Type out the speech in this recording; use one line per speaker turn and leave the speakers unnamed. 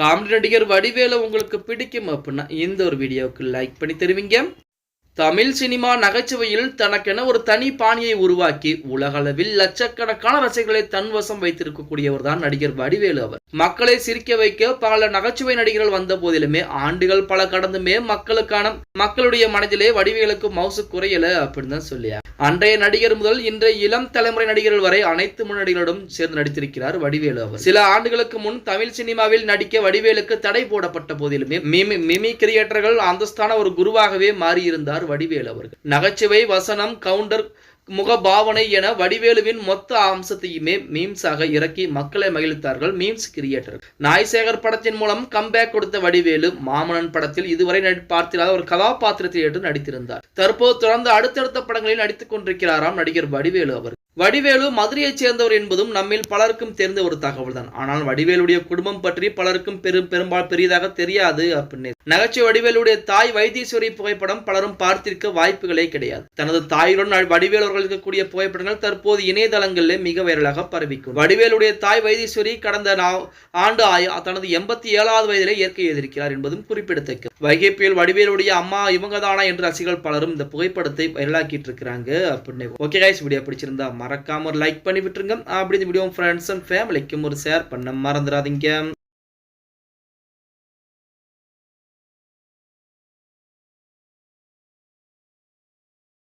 Comedy நடிகர் வடிவேல உங்களுக்கு பிடிக்கும் அப்படின்னா இந்த ஒரு வீடியோவுக்கு லைக் பண்ணி தருவீங்க. தமிழ் சினிமா நகைச்சுவையில் தனக்கென ஒரு தனி பாணியை உருவாக்கி உலகளவில் லட்சக்கணக்கான ரசிகர்களை தன்வசம் வைத்திருக்கக்கூடியவர் தான் நடிகர் வடிவேலு அவர். மக்களை சிரிக்க வைக்க பல நகைச்சுவை நடிகர்கள் வந்த போதிலுமே ஆண்டுகள் பல கடந்துமே மக்களுக்கான மக்களுடைய மனதிலே வடிவேலுக்கு மவுசு குறையல அப்படின்னு தான் சொல்லியா. அன்றைய நடிகர் முதல் இன்றைய இளம் தலைமுறை நடிகர்கள் வரை அனைத்து முன்னணிகளோடும் சேர்ந்து நடித்திருக்கிறார் வடிவேலு அவர். சில ஆண்டுகளுக்கு முன் தமிழ் சினிமாவில் நடிக்க வடிவேலுக்கு தடை போடப்பட்ட போதிலுமே மிமி மிமி கிரியேட்டர்கள் அந்தஸ்தான ஒரு குருவாகவே மாறியிருந்தார் வடிவேல் அவர்கள். நகைச்சுவை வசனம் கவுண்டர் முகபாவனை என வடிவேலுவின் மொத்த அம்சத்தையுமே மீம்ஸாக இறக்கி மக்களை மகிழ்த்தார்கள் மீம்ஸ் கிரியேட்டர் நாய்சேகர் படத்தின் மூலம் கம்பேக் கொடுத்த வடிவேலு மாமனன் படத்தில் இதுவரை பார்த்திராத ஒரு கதாபாத்திரத்தை ஏற்று நடித்திருந்தார். தற்போது தொடர்ந்து அடுத்தடுத்த படங்களில் நடித்துக் கொண்டிருக்கிறாராம் நடிகர் வடிவேலு அவர். வடிவேலு மதுரையைச் சேர்ந்தவர் என்பதும் நம்மில் பலருக்கும் தெரிந்த ஒரு தகவல் தான் ஆனால் வடிவேலுடைய குடும்பம் பற்றி பலருக்கும் பெரும் பெரும்பால் பெரியதாக தெரியாது அப்படின்னு. நகைச்சுவை வடிவேலுடைய தாய் வைத்தீஸ்வரி புகைப்படம் பலரும் பார்த்திருக்க வாய்ப்புகளே கிடையாது. தனது தாயுடன் வடிவேலு அவர்கள் இருக்கக்கூடிய புகைப்படங்கள் தற்போது இணையதளங்களில் மிக வைரலாக பரவிக்கும். வடிவேலுடைய தாய் வைத்தீஸ்வரி கடந்த ஆண்டு தனது எண்பத்தி ஏழாவது வயதிலே இயற்கை எழுதியிருக்கிறார் என்பதும் குறிப்பிடத்தக்கது. வைகை புயல் வடிவேலுடைய அம்மா இவங்க தானா என்று ரசிகர்கள் பலரும் இந்த புகைப்படத்தை வைரலாக்கிட்டு இருக்கிறாங்க அப்படின்னு. ஓகே கைஸ் வீடியோ பிடிச்சிருந்தா மறக்காம ஒரு லைக் பண்ணி விட்டுருங்க. அப்படி இந்த வீடியோ ஃப்ரெண்ட்ஸ் அண்ட் ஃபேமிலிக்கும் ஒரு ஷேர் பண்ண மறந்துடாதீங்க